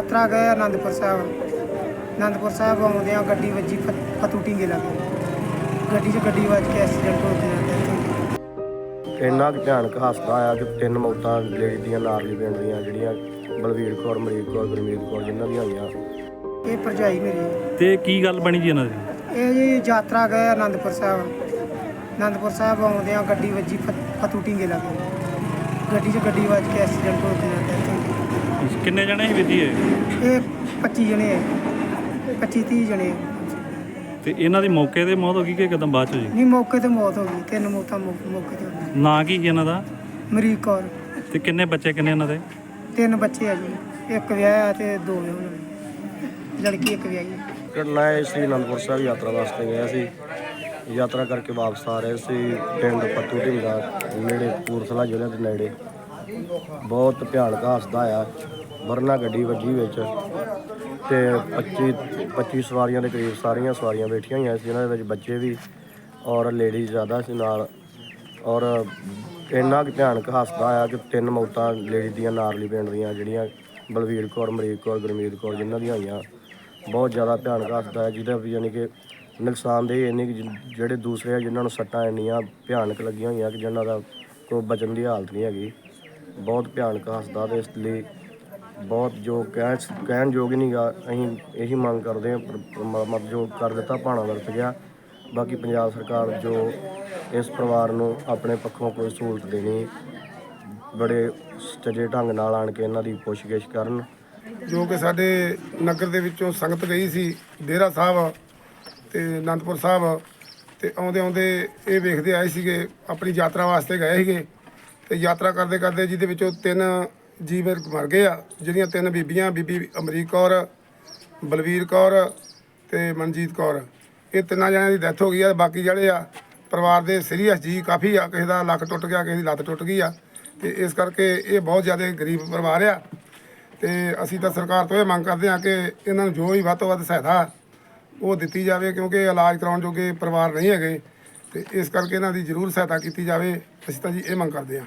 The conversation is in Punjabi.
ਯਾਤਰਾ ਗਏ ਆਨੰਦਪੁਰ ਸਾਹਿਬ। ਆਨੰਦਪੁਰ ਸਾਹਿਬ ਆਉਂਦੇ ਆ ਗੱਡੀ ਵੱਜੀ ਫਤੂ ਢੀਂਗੇ ਲੱਗੇ ਗੱਡੀ 'ਚ ਗੱਡੀ ਵੱਜ ਕੇ ਐਕਸੀਡੈਂਟ ਹੋ ਗਿਆ ਇੰਨਾ ਕੁ ਭਿਆਨਕ ਹਾਦਸਾ ਆਇਆ ਕਿ ਤਿੰਨ ਮੌਤਾਂ ਲੇਡੀ ਦੀਆਂ ਨਾਰਲੀ ਪਿੰਡ ਦੀਆਂ ਜਿਹੜੀਆਂ ਬਲਵੀਰ ਕੌਰ ਮਰੀਕ ਕੌਰ ਗੁਰਮੀਤ ਕੌਰ ਜਿਨ੍ਹਾਂ ਦੀਆਂ ਹੋਈਆਂ। ਇਹ ਭਰਜਾਈ ਮੇਰੀ। ਤੇ ਕੀ ਗੱਲ ਬਣੀ ਜੀ ਇਹਨਾਂ ਦੀ? ਇਹ ਜੀ ਯਾਤਰਾ ਗਏ ਆਨੰਦਪੁਰ ਸਾਹਿਬ। ਆਨੰਦਪੁਰ ਸਾਹਿਬ ਆਉਂਦੇ ਆ ਗੱਡੀ ਵੱਜੀ ਫਤੂ ਢੀਂਗੇ ਲੱਗੇ ਗੱਡੀ 'ਚ ਗੱਡੀ ਵੱਜ ਕੇ ਐਕਸੀਡੈਂਟ ਹੋ ਗਿਆ ਕਿੰਨੇ ਜਣੇ ਸੀ ਵਿਧੀ ਇਹ? ਇਹ 25 ਜਣੇ 25 30 ਜਣੇ ਤੇ ਇਹਨਾਂ ਦੀ ਮੌਕੇ ਤੇ ਮੌਤ ਹੋ ਗਈ ਕਿ ਕਦਮ ਬਾਅਦ ਚ ਜੀ? ਨਹੀਂ ਮੌਕੇ ਤੇ ਮੌਤ ਹੋ ਗਈ। ਤਿੰਨ ਮੌਤਾਂ ਮੌ- ਮੌਕੇ ਤੇ ਹੋ ਗਈਆਂ। ਨਾਂ ਕੀ ਸੀ ਇਹਨਾਂ ਦਾ? ਮਰੀਕ ਕੌਰ। ਤੇ ਕਿੰਨੇ ਬੱਚੇ ਕਿੰਨੇ ਇਹਨਾਂ ਦੇ? ਤਿੰਨ ਬੱਚੇ ਆ ਜੀ। ਇੱਕ ਵਿਆਹਿਆ ਤੇ ਦੋ ਵਿਆਹੁਣ ਲੜਕੀ ਇੱਕ ਵਿਆਹੀ। ਹੈ। ਕਰਨਾ ਹੈ ਸ੍ਰੀ ਅਨੰਦਪੁਰ ਸਾਹਿਬ ਯਾਤਰਾ ਵਾਸਤੇ ਗਏ ਸੀ। ਯਾਤਰਾ ਕਰਕੇ ਵਾਪਸ ਆ ਰਹੇ ਸੀ ਪਿੰਡ ਪੱਤੂ ਢਿੰਗਾ ਨੇੜੇ ਕਪੂਰਥਲਾ ਜ਼ਿਲ੍ਹੇ ਦੇ ਨੇੜੇ। ਬਹੁਤ ਭਿਆਨਕ ਹਾਦਸਾ ਆ ਵਰਨਾ ਗੱਡੀ ਵੱਜੀ ਵਿੱਚ ਤੇ 25 25 ਸਵਾਰੀਆਂ ਦੇ ਕਰੀਬ ਸਾਰੀਆਂ ਸਵਾਰੀਆਂ ਬੈਠੀਆਂ ਹੋਈਆਂ ਸੀ, ਜਿਨ੍ਹਾਂ ਦੇ ਵਿੱਚ ਬੱਚੇ ਵੀ ਔਰ ਲੇਡੀਜ਼ ਜ਼ਿਆਦਾ ਸੀ ਨਾਲ। ਔਰ ਇੰਨਾ ਕੁ ਭਿਆਨਕ ਹਾਸਦਾ ਆ ਕਿ ਤਿੰਨ ਮੌਤਾਂ ਲੇਡੀ ਦੀਆਂ ਨਾਰਲੀ ਪਿੰਡ ਦੀਆਂ, ਜਿਹੜੀਆਂ ਬਲਵੀਰ ਕੌਰ ਮਰੀਕ ਕੌਰ, ਗੁਰਮੀਤ ਕੌਰ, ਜਿਨ੍ਹਾਂ ਦੀਆਂ ਹੋਈਆਂ। ਬਹੁਤ ਜ਼ਿਆਦਾ ਭਿਆਨਕ ਹਾਸਦਾ ਹੈ ਜਿਹਦਾ ਵੀ ਯਾਨੀ ਕਿ ਨੁਕਸਾਨਦੇਹ ਇੰਨੀ ਕਿ ਜਿ- ਜਿਹੜੇ ਦੂਸਰੇ ਆ, ਜਿਨ੍ਹਾਂ ਨੂੰ ਸੱਟਾਂ ਇੰਨੀਆਂ ਭਿਆਨਕ ਲੱਗੀਆਂ ਹੋਈਆਂ ਕਿ ਜਿਨ੍ਹਾਂ ਦਾ ਕੋਈ ਬਚਣ ਦੀ ਹਾਲਤ ਨਹੀਂ ਹੈਗੀ। ਬਹੁਤ ਭਿਆਨਕ ਹੱਸਦਾ ਤੇ ਇਸ ਲਈ ਬਹੁਤ ਜੋ ਕਹਿ ਕਹਿਣ ਯੋਗ ਹੀ ਨਹੀਂਗਾ ਅਸੀਂ ਇਹੀ ਮੰਗ ਕਰਦੇ ਹਾਂ, ਪਰ- ਪਰਮਾਤਮਾ ਜੋ ਕਰ ਦਿੱਤਾ, ਭਾਣਾ ਵਰਤ ਗਿਆ। ਬਾਕੀ ਪੰਜਾਬ ਸਰਕਾਰ ਜੋ ਇਸ ਪਰਿਵਾਰ ਨੂੰ ਆਪਣੇ ਪੱਖੋਂ ਕੋਈ ਸਹੂਲਤ ਦੇਣੀ, ਬੜੇ ਸੱਜੇ ਢੰਗ ਨਾਲ ਆਣ ਕੇ ਇਹਨਾਂ ਦੀ ਪੁੱਛਗਿੱਛ ਕਰਨ। ਜੋ ਕਿ ਸਾਡੇ ਨਗਰ ਦੇ ਵਿੱਚੋਂ ਸੰਗਤ ਗਈ ਸੀ, ਡੇਰਾ ਸਾਹਿਬ ਤੇ ਅਨੰਦਪੁਰ ਸਾਹਿਬ ਤੇ ਆਉਂਦੇ ਆਉਂਦੇ ਇਹ ਵੇਖਦੇ ਆਏ ਸੀਗੇ, ਆਪਣੀ ਯਾਤਰਾ ਵਾਸਤੇ ਗਏ ਸੀਗੇ। ਤੇ ਯਾਤਰਾ ਕਰਦੇ ਕਰਦੇ ਜਿਹਦੇ ਵਿੱਚੋਂ ਤਿੰਨ ਜੀਵ ਮਰ ਗਏ ਆ, ਜਿਹੜੀਆਂ ਤਿੰਨ ਬੀਬੀਆਂ, ਬੀਬੀ ਅਮਰੀਕ ਕੌਰ, ਬਲਵੀਰ ਕੌਰ ਤੇ ਮਨਜੀਤ ਕੌਰ। ਇਹ ਤਿੰਨਾਂ ਜਣਿਆਂ ਦੀ ਡੈਥ ਹੋ ਗਈ ਆ, ਬਾਕੀ ਜਿਹੜੇ ਆ ਪਰਿਵਾਰ ਦੇ ਸੀਰੀਅਸ ਜੀ ਕਾਫੀ ਆ, ਕਿਸੇ ਦਾ ਲੱਕ ਟੁੱਟ ਗਿਆ, ਕਿਸੇ ਦੀ ਲੱਤ ਟੁੱਟ ਗਈ ਆ। ਤੇ ਇਸ ਕਰਕੇ ਇਹ ਬਹੁਤ ਜ਼ਿਆਦਾ ਗਰੀਬ ਪਰਿਵਾਰ ਆ। ਤੇ ਅਸੀਂ ਤਾਂ ਸਰਕਾਰ ਤੋਂ ਇਹ ਮੰਗ ਕਰਦੇ ਹਾਂ ਕਿ ਇਹਨਾਂ ਨੂੰ ਜੋ ਵੀ ਵੱਧ ਤੋਂ ਵੱਧ ਸਹਾਇਤਾ ਉਹ ਦਿੱਤੀ ਜਾਵੇ, ਕਿਉਂਕਿ ਇਲਾਜ ਕਰਾਉਣ ਜੋਗੇ ਪਰਿਵਾਰ ਨਹੀਂ ਹੈਗੇ। ਤੇ ਇਸ ਕਰਕੇ ਇਹਨਾਂ ਦੀ ਜ਼ਰੂਰ ਸਹਾਇਤਾ ਕੀਤੀ ਜਾਵੇ। ਅਸੀਂ ਤਾਂ ਜੀ ਇਹ ਮੰਗ ਕਰਦੇ ਹਾਂ